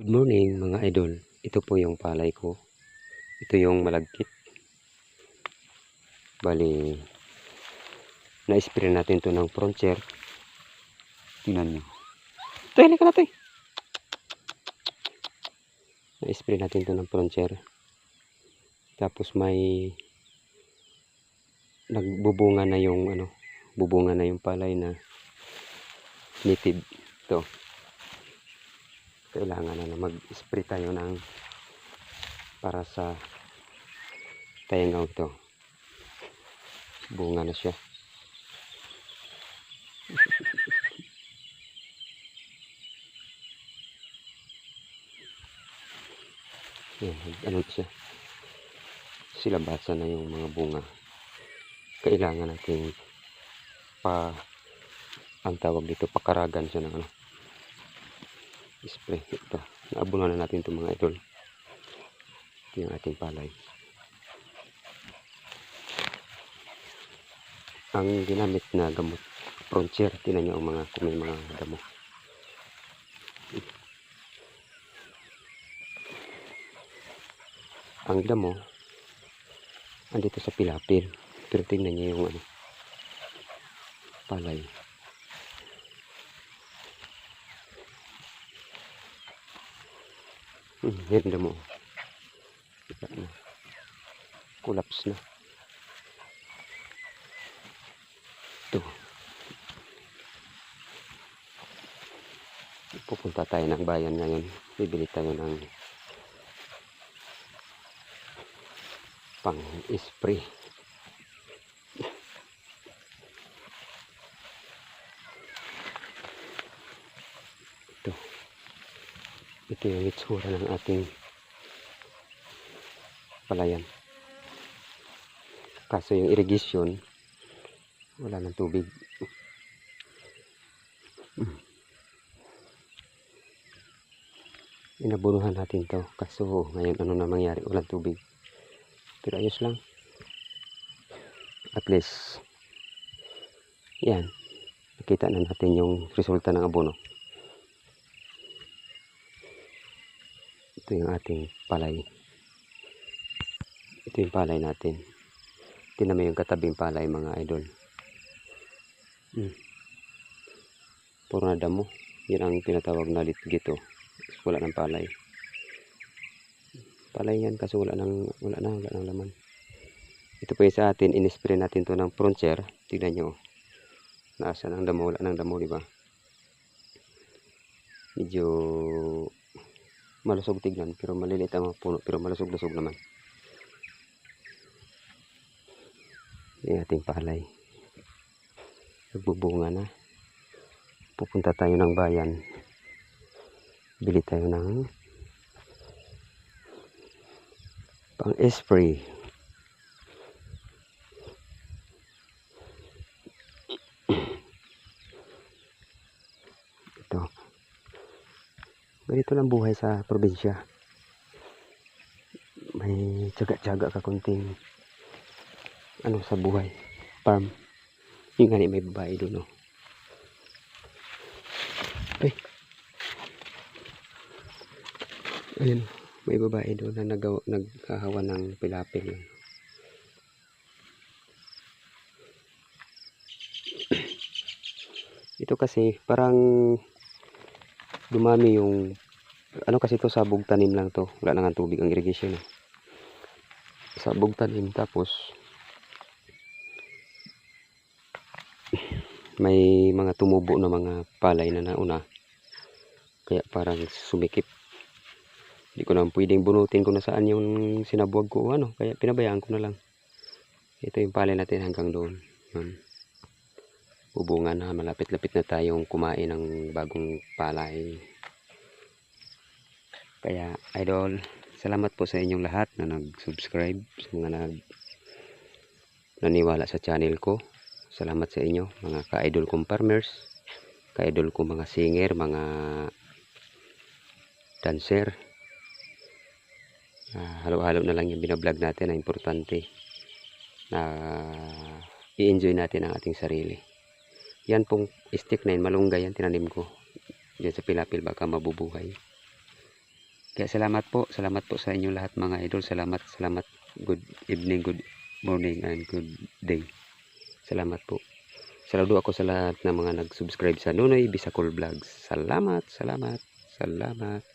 Good morning mga idol. Ito po yung palay ko. Ito yung malagkit. Bali, na-spray natin to ng frontier. Tingnan nyo. Ito, halika na ito eh. Na-spray natin to ng frontier. Tapos may nagbubunga na yung ano, bubunga na yung palay na native. Ito kailangan na, mag-spray tayo ng para sa tayangaw ito bunga na siya. Yan, ano siya? Silabasan na yung mga bunga. Kailangan natin pa ang tawag dito pakaragan siya ng ano spray. Ito. Naabunan na natin itong mga idol. Ito yung ating palay. Ang ginamit na gamot frontier. Tinan nyo ang mga kung may mga damo ang damo andito sa pilapil pero tingnan nyo yung ano palay Hmm, ganda mo. Na. Collapse na. Ito. Pupunta tayo ng bayan ngayon. Bibili tayo ng pang spray. Ito. Ito yung itsura ng ating palayan. Kaso yung irrigation, wala ng tubig. Hmm. Inabunuhan natin to. Kaso ngayon ano na mangyari, walang tubig. Pero ayos lang. At least, yan. Nakita na natin yung resulta ng abono. Ito yung ating palay. Ito yung palay natin. Tinan mo yung katabing palay mga idol. Hmm. puro na damo. Yan ang tinatawag na litgito wala ng palay. Palay yan kasi wala nang wala na wala nang laman. Ito pa yung sa atin. Inispray natin to ng frontier tignan nyo nasa ng damo? Wala ng damo di ba? Medyo malusog tignan pero maliliit ang mga puno pero malusog-lusog naman. Yung ating palay. Nagbubunga na. Pupunta tayo ng bayan. Bili tayo ng pang spray ito ganito lang buhay sa probinsya. May tsaga-tsaga ka kunting ano sa buhay. Farm yung nga may babae doon oh. ay ayun may babae doon na nagawa, nagkahawa ng pilapil. Yun ito kasi parang dumami yung ano kasi to sabog tanim lang to. Wala nang tubig ang irrigation eh. sabog tanim tapos may mga tumubo na mga palay na nauna. Kaya parang sumikip. Hindi ko naman pwedeng bunutin kung nasaan yung sinabuag ko ano. Kaya pinabayaan ko na lang. Ito yung palay natin hanggang doon. Yun bubunga na. Malapit-lapit na tayong kumain ng bagong palay. Kaya idol salamat po sa inyong lahat na nag-subscribe sa mga nag naniwala sa channel ko. Salamat sa inyo mga ka-idol kong farmers ka-idol kong mga singer mga dancer. Ah, halo-halo na lang yung binablog natin. Na importante na i-enjoy natin ang ating sarili yan pong stick na yun malunggay yan tinanim ko dyan sa pilapil baka mabubuhay Kaya salamat po, salamat po sa inyong lahat mga idol. Salamat, salamat. Good evening, good morning, and good day. Salamat po. Saludo ako sa lahat ng mga nag-subscribe sa Nunoy Bisacol Vlogs. Salamat, salamat, salamat.